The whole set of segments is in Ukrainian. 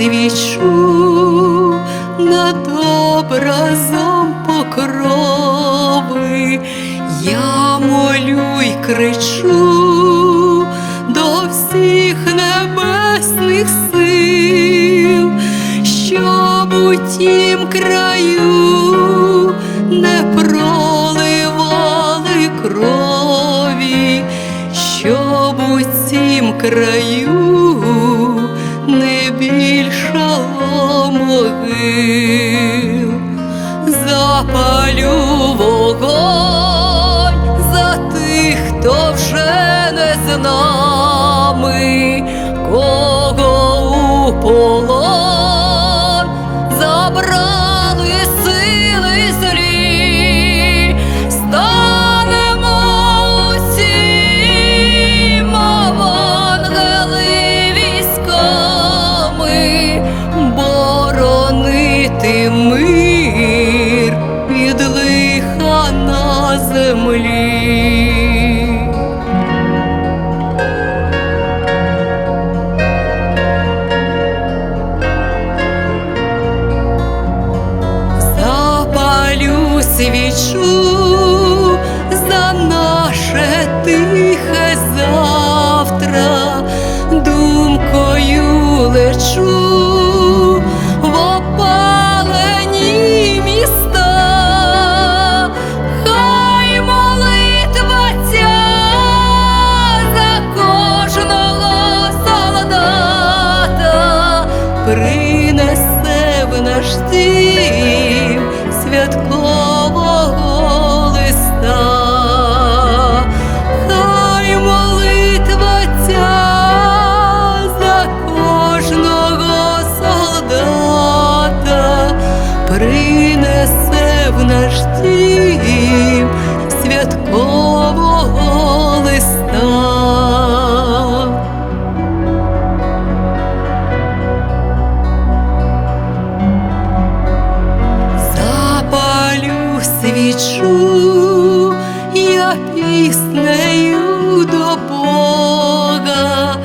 свічу над образом покрови, я молю й кричу до всіх небесних сил, щоб у тім краю не проливали крові, щоб у цім краю не більшого могил. Запалю вогонь за тих, хто вже не з нами, кого у полон забрали боронити мир від лиха на землі. Свічу принесе в наш дім святкового листа. Хай молитва ця за кожного солдата принесе в наш дім святкового листа. Запалю я піснею до Бога,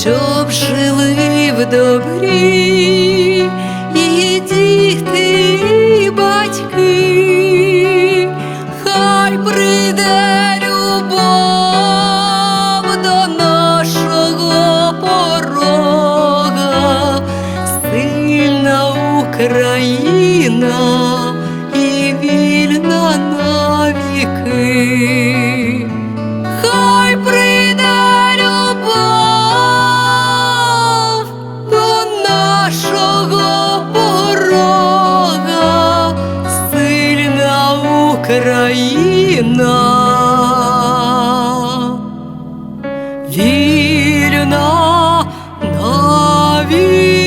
щоб жили в добрі і діти, батьки, хай прийде любов нашого порога, сильна Україна. Україна, вільна навіть.